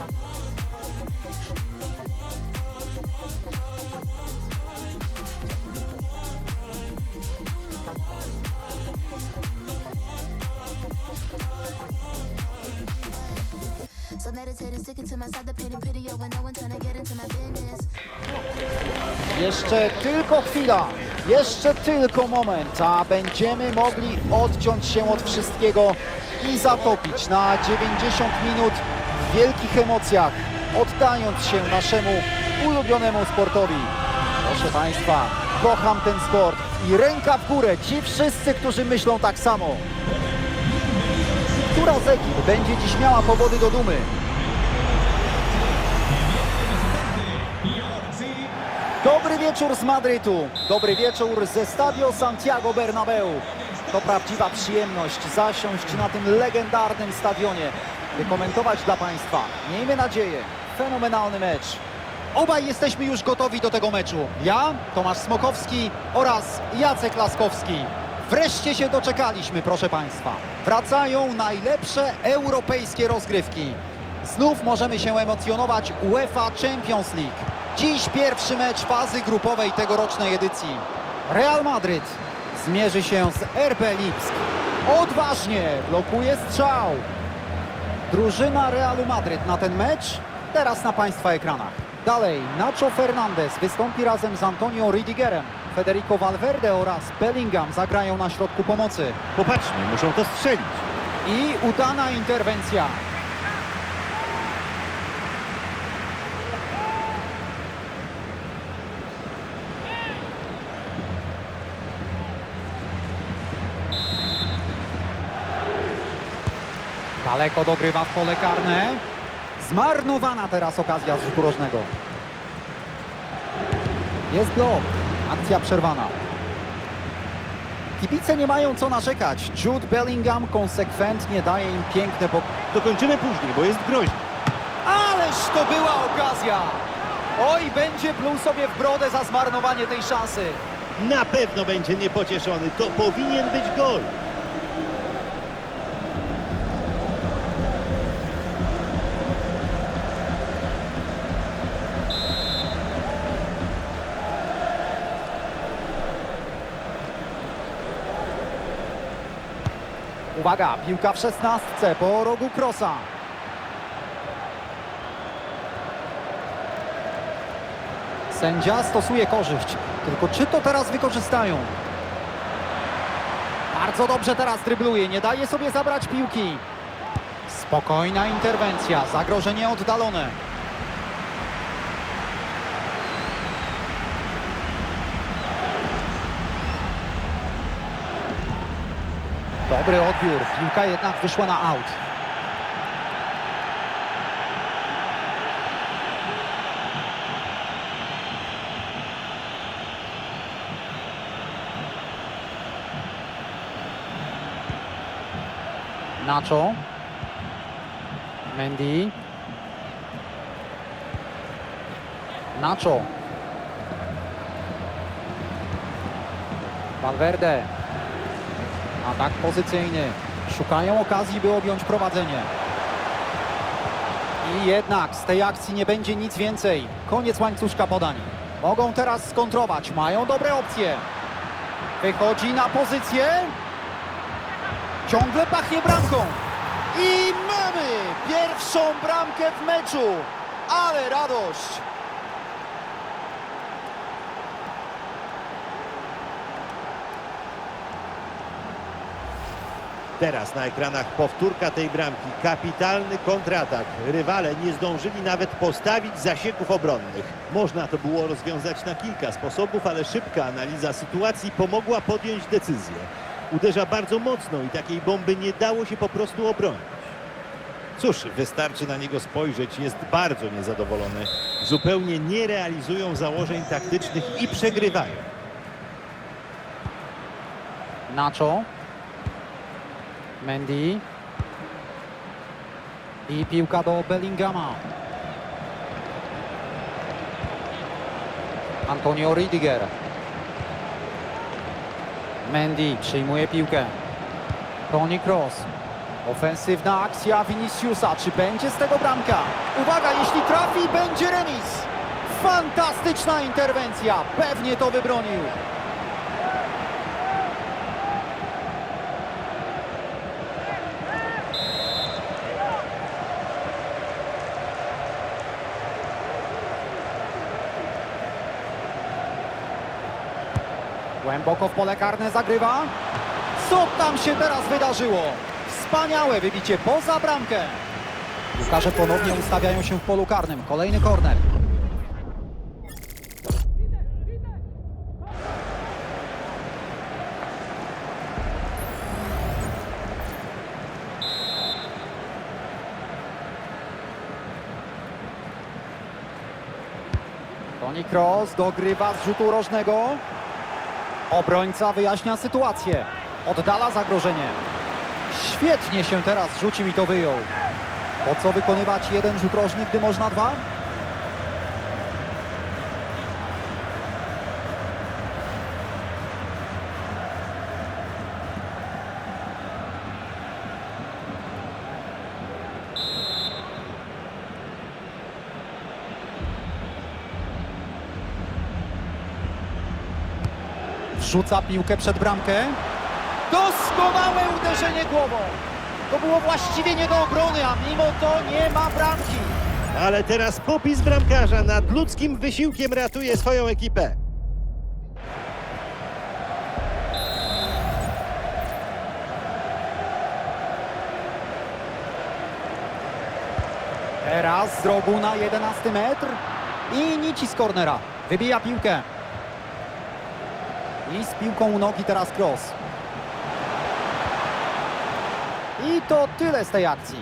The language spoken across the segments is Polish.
No. Jeszcze tylko chwila, jeszcze tylko moment, a będziemy mogli odciąć się od wszystkiego i zatopić na 90 minut wielkich emocjach, oddając się naszemu ulubionemu sportowi. Proszę Państwa, kocham ten sport i ręka w górę ci wszyscy, którzy myślą tak samo. Która z ekip będzie dziś miała powody do dumy? Dobry wieczór z Madrytu. Dobry wieczór ze Stadio Santiago Bernabeu. To prawdziwa przyjemność zasiąść na tym legendarnym stadionie, by komentować dla Państwa. Miejmy nadzieję, fenomenalny mecz. Obaj jesteśmy już gotowi do tego meczu. Ja, Tomasz Smokowski oraz Jacek Laskowski. Wreszcie się doczekaliśmy, proszę Państwa. Wracają najlepsze europejskie rozgrywki. Znów możemy się emocjonować UEFA Champions League. Dziś pierwszy mecz fazy grupowej tegorocznej edycji. Real Madryt zmierzy się z RB Lipsk. Odważnie blokuje strzał. Drużyna Realu Madryt na ten mecz teraz na Państwa ekranach. Dalej Nacho Fernandez wystąpi razem z Antonio Ridigerem. Federico Valverde oraz Bellingham zagrają na środku pomocy. Popatrzmy, muszą to strzelić. I udana interwencja. Daleko dogrywa w pole karne. Zmarnowana teraz okazja z rzutu rożnego. Jest blok. Akcja przerwana. Kibice nie mają co narzekać. Jude Bellingham konsekwentnie daje im piękne pok... Dokończymy później, bo jest groźny. Ależ to była okazja! Oj, będzie pluł sobie w brodę za zmarnowanie tej szansy. Na pewno będzie niepocieszony. To powinien być gol. Uwaga, piłka w szesnastce po rogu krosa. Sędzia stosuje korzyść. Tylko czy to teraz wykorzystają? Bardzo dobrze teraz drybluje, nie daje sobie zabrać piłki. Spokojna interwencja, zagrożenie oddalone. Dobry odbiór, piłka jednak wyszła na aut. Nacho. Mendy. Nacho. Valverde. Atak pozycyjny. Szukają okazji, by objąć prowadzenie. I jednak z tej akcji nie będzie nic więcej. Koniec łańcuszka podań. Mogą teraz skontrować. Mają dobre opcje. Wychodzi na pozycję. Ciągle pachnie bramką. I mamy pierwszą bramkę w meczu. Ale radość. Teraz na ekranach powtórka tej bramki. Kapitalny kontratak. Rywale nie zdążyli nawet postawić zasieków obronnych. Można to było rozwiązać na kilka sposobów, ale szybka analiza sytuacji pomogła podjąć decyzję. Uderza bardzo mocno i takiej bomby nie dało się po prostu obronić. Cóż, wystarczy na niego spojrzeć, jest bardzo niezadowolony. Zupełnie nie realizują założeń taktycznych i przegrywają. Nacho. Mendy. I piłka do Bellingama. Antonio Ridiger. Mendy przyjmuje piłkę. Toni Kroos. Ofensywna akcja Viniciusa. Czy będzie z tego bramka? Uwaga, jeśli trafi, będzie remis. Fantastyczna interwencja. Pewnie to wybronił. Głęboko w pole karne zagrywa. Co tam się teraz wydarzyło? Wspaniałe wybicie poza bramkę. Piłkarze ponownie ustawiają się w polu karnym. Kolejny korner. Toni Kroos dogrywa z rzutu rożnego. Obrońca wyjaśnia sytuację. Oddala zagrożenie. Świetnie się teraz rzucił i to wyjął. Po co wykonywać jeden rzut rożny, gdy można dwa? Wrzuca piłkę przed bramkę. Doskonałe uderzenie głową. To było właściwie nie do obrony, a mimo to nie ma bramki. Ale teraz popis bramkarza nad ludzkim wysiłkiem ratuje swoją ekipę. Teraz z rogu na 11 metr i Nici z kornera. Wybija piłkę. I z piłką u nogi teraz cross. I to tyle z tej akcji.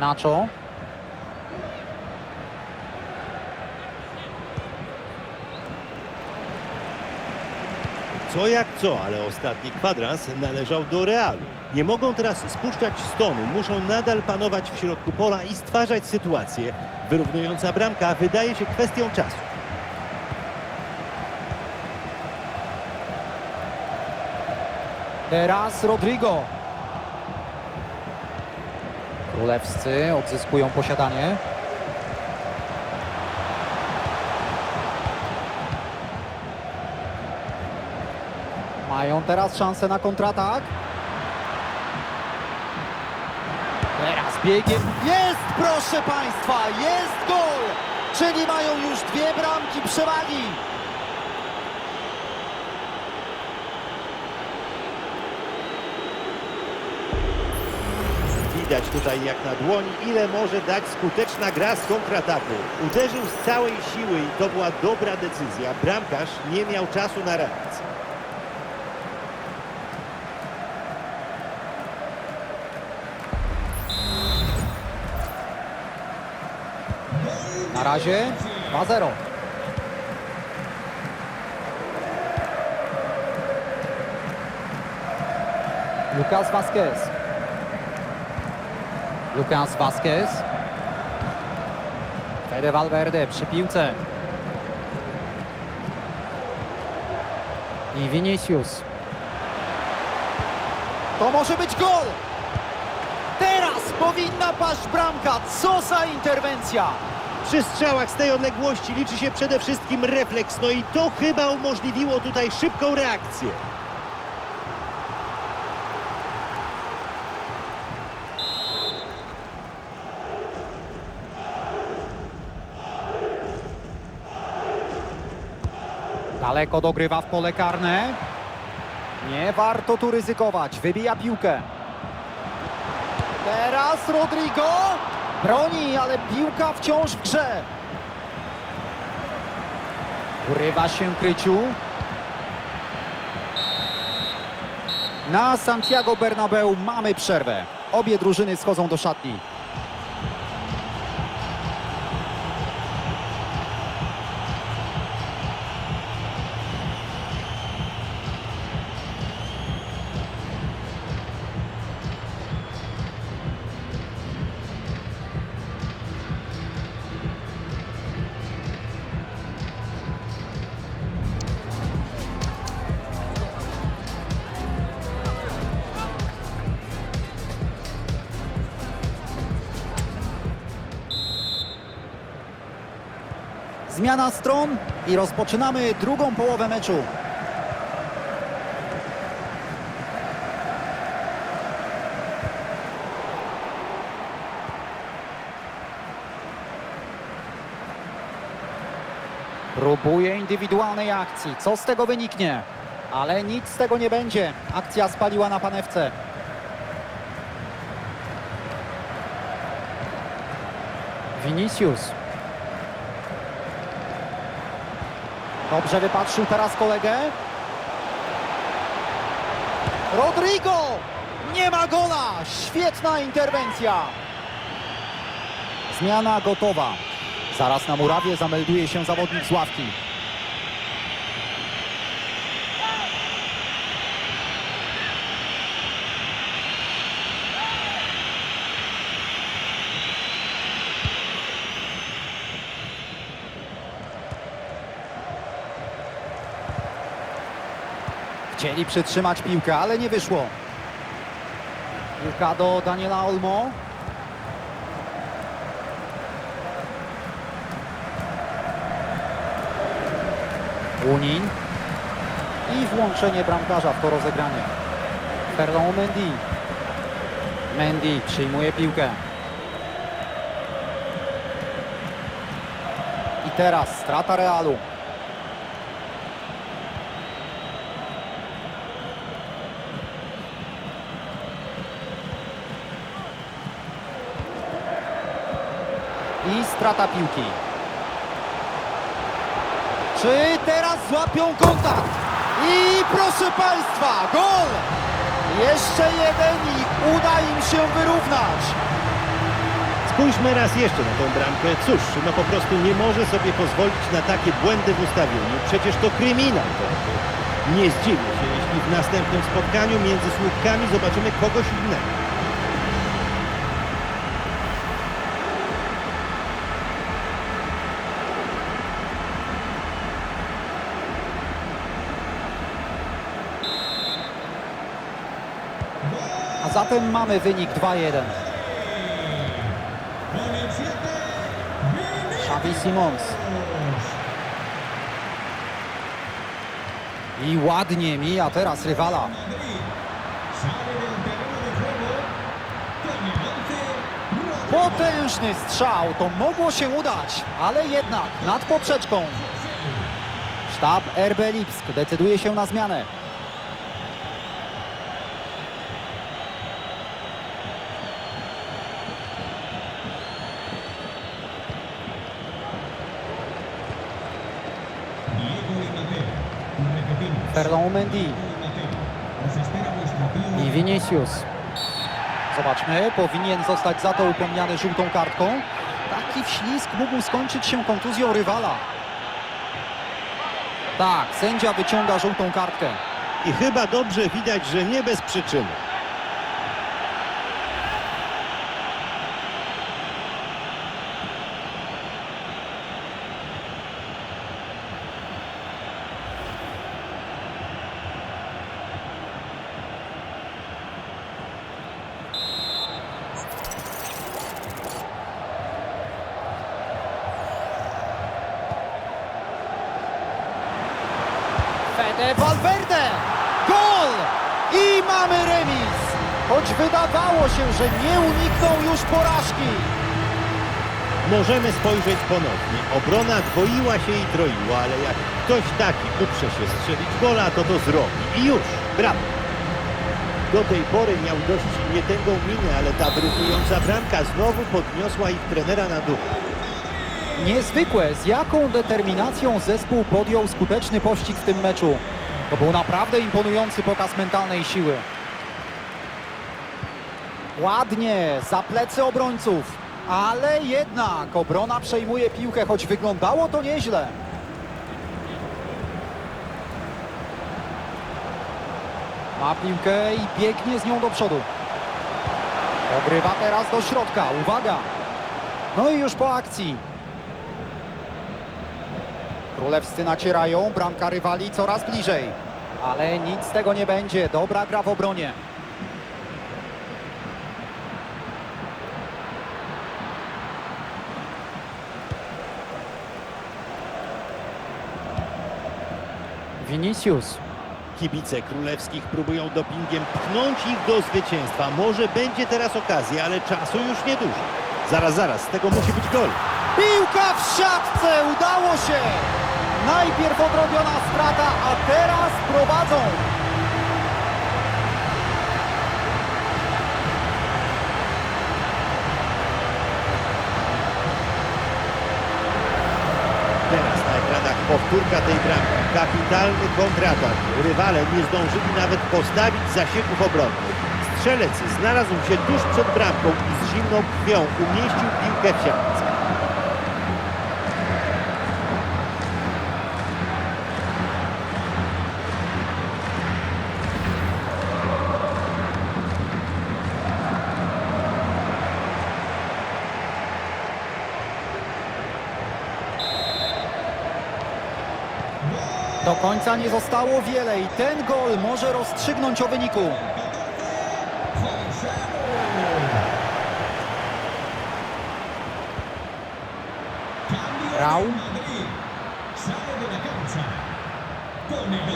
Nacho. Co jak co, ale ostatni kwadrans należał do Realu. Nie mogą teraz spuszczać stonu, muszą nadal panować w środku pola i stwarzać sytuację. Wyrównująca bramka wydaje się kwestią czasu. Teraz Rodrigo. Królewscy odzyskują posiadanie. Mają teraz szansę na kontratak. Teraz biegiem. Jest, proszę Państwa, jest gol! Czyli mają już dwie bramki przewagi. Widać tutaj jak na dłoni, ile może dać skuteczna gra z kontrataku. Uderzył z całej siły i to była dobra decyzja. Bramkarz nie miał czasu na reakcję. Razie 2-0. Lucas Vasquez. Lucas Vasquez. Fede Valverde przy piłce. I Vinicius. To może być gol! Teraz powinna paść bramka. Co za interwencja! Przy strzałach z tej odległości liczy się przede wszystkim refleks, no i to chyba umożliwiło tutaj szybką reakcję. Daleko dogrywa w pole karne. Nie warto tu ryzykować. Wybija piłkę. Teraz Rodrigo. Broni, ale piłka wciąż w grze. Urywa się kryciu. Na Santiago Bernabeu mamy przerwę. Obie drużyny schodzą do szatni. Zmiana stron i rozpoczynamy drugą połowę meczu. Próbuje indywidualnej akcji. Co z tego wyniknie? Ale nic z tego nie będzie. Akcja spaliła na panewce. Vinicius. Dobrze wypatrzył teraz kolegę. Rodrigo! Nie ma gola! Świetna interwencja! Zmiana gotowa. Zaraz na murawie zamelduje się zawodnik z ławki. Chcieli przytrzymać piłkę, ale nie wyszło. Piłka do Daniela Olmo. Unin. I włączenie bramkarza w to rozegranie. Fernand Mendy. Mendy przyjmuje piłkę. I teraz strata Realu. I strata piłki. Czy teraz złapią kontakt? I proszę Państwa, gol! Jeszcze jeden i uda im się wyrównać. Spójrzmy raz jeszcze na tą bramkę. Cóż, no po prostu nie może sobie pozwolić na takie błędy w ustawieniu. Przecież to kryminał. Nie zdziwię się, jeśli w następnym spotkaniu między słupkami zobaczymy kogoś innego. Zatem mamy wynik 2-1. Xavi Simons. I ładnie mija teraz rywala. Potężny strzał, to mogło się udać, ale jednak nad poprzeczką. Sztab RB Lipsk decyduje się na zmianę. Fernand Mendy i Vinicius. Zobaczmy, powinien zostać za to upomniany żółtą kartką. Taki wślizg mógł skończyć się kontuzją rywala. Tak, sędzia wyciąga żółtą kartkę. I chyba dobrze widać, że nie bez przyczyny. Fede Valverde! Gol! I mamy remis! Choć wydawało się, że nie unikną już porażki. Możemy spojrzeć ponownie. Obrona dwoiła się i troiła, ale jak ktoś taki uprze się strzelić gola, to to zrobi. I już, brawo. Do tej pory miał dość nietęgą minę, ale ta wyrównująca bramka znowu podniosła ich trenera na dół. Niezwykłe, z jaką determinacją zespół podjął skuteczny pościg w tym meczu. To był naprawdę imponujący pokaz mentalnej siły. Ładnie, za plecy obrońców, ale jednak obrona przejmuje piłkę, choć wyglądało to nieźle. Ma piłkę i biegnie z nią do przodu. Ogrywa teraz do środka, uwaga! No i już po akcji. Królewscy nacierają, bramka rywali coraz bliżej. Ale nic z tego nie będzie, dobra gra w obronie. Vinicius. Kibice królewskich próbują dopingiem pchnąć ich do zwycięstwa. Może będzie teraz okazja, ale czasu już niedużo. Zaraz, zaraz, z tego musi być gol. Piłka w siatce, udało się! Najpierw odrobiona strata, a teraz prowadzą. Teraz na ekranach powtórka tej bramki. Kapitalny kontratak. Rywale nie zdążyli nawet postawić zasieków obronnych. Strzelec znalazł się tuż przed bramką i z zimną krwią umieścił piłkę w siatce. Do końca nie zostało wiele i ten gol może rozstrzygnąć o wyniku. Rał.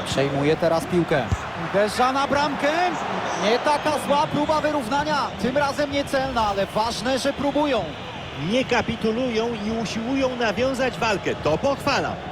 Przejmuje teraz piłkę. Uderza na bramkę. Nie taka zła próba wyrównania. Tym razem niecelna, ale ważne, że próbują. Nie kapitulują i usiłują nawiązać walkę. To pochwalam.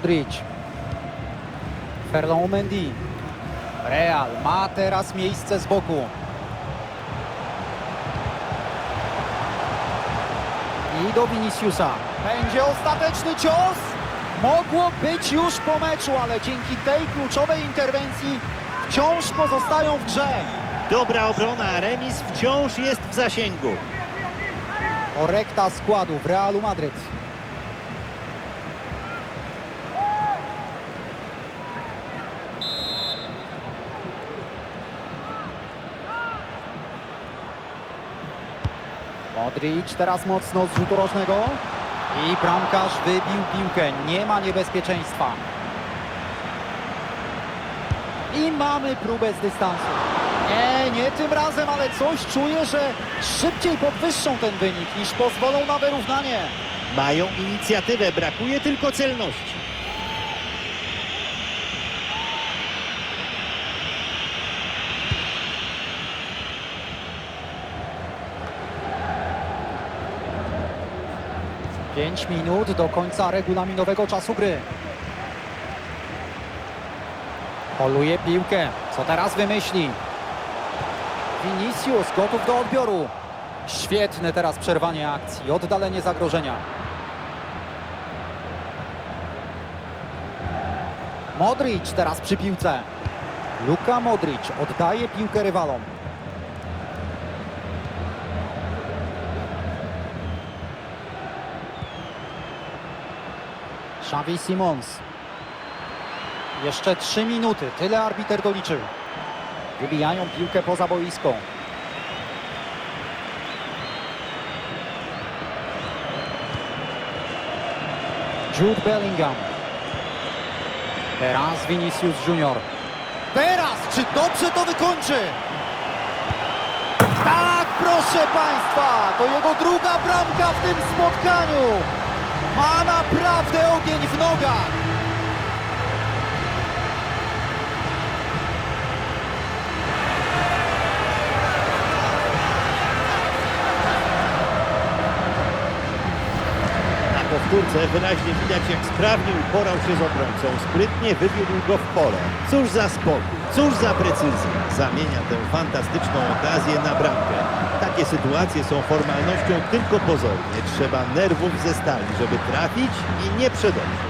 Modric. Ferland Mendy. Real ma teraz miejsce z boku. I do Viniciusa. Będzie ostateczny cios. Mogło być już po meczu, ale dzięki tej kluczowej interwencji wciąż pozostają w grze. Dobra obrona, remis wciąż jest w zasięgu. Korekta składu w Realu Madryt. Modric teraz mocno z rzutu rożnego. I bramkarz wybił piłkę. Nie ma niebezpieczeństwa. I mamy próbę z dystansu. Nie, nie tym razem, ale coś czuję, że szybciej podwyższą ten wynik niż pozwolą na wyrównanie. Mają inicjatywę, brakuje tylko celności. Pięć minut do końca regulaminowego czasu gry. Poluje piłkę. Co teraz wymyśli? Vinicius gotów do odbioru. Świetne teraz przerwanie akcji, oddalenie zagrożenia. Modric teraz przy piłce. Luka Modric oddaje piłkę rywalom. Xavi Simons. Jeszcze 3 minuty, tyle arbiter doliczył. Wybijają piłkę poza boisko. Jude Bellingham. Teraz Vinicius Junior. Teraz, czy dobrze to wykończy? Tak, proszę Państwa, to jego druga bramka w tym spotkaniu. Ma naprawdę ogień w nogach. Na powtórce wyraźnie widać, jak sprawnie uporał się z obrońcą. Sprytnie wywiódł go w pole. Cóż za spokój, cóż za precyzję. Zamienia tę fantastyczną okazję na bramkę. Takie sytuacje są formalnością tylko pozornie. Trzeba nerwów ze stali, żeby trafić i nie przedobrzyć.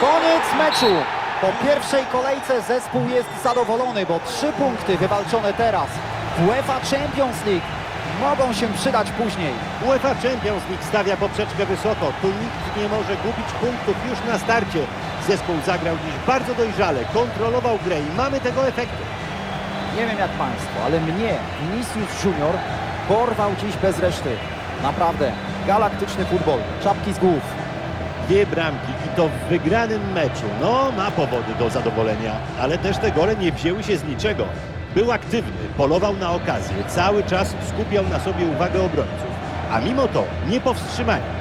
Koniec meczu. Po pierwszej kolejce zespół jest zadowolony, bo trzy punkty wywalczone teraz w UEFA Champions League mogą się przydać później. UEFA Champions League stawia poprzeczkę wysoko. Tu nikt nie może gubić punktów już na starcie. Zespół zagrał dziś bardzo dojrzale, kontrolował grę i mamy tego efekty. Nie wiem jak Państwo, ale mnie Vinicius Junior porwał dziś bez reszty. Naprawdę, galaktyczny futbol, czapki z głów. Dwie bramki i to w wygranym meczu. No, ma powody do zadowolenia, ale też te gole nie wzięły się z niczego. Był aktywny, polował na okazję, cały czas skupiał na sobie uwagę obrońców, a mimo to nie powstrzymali.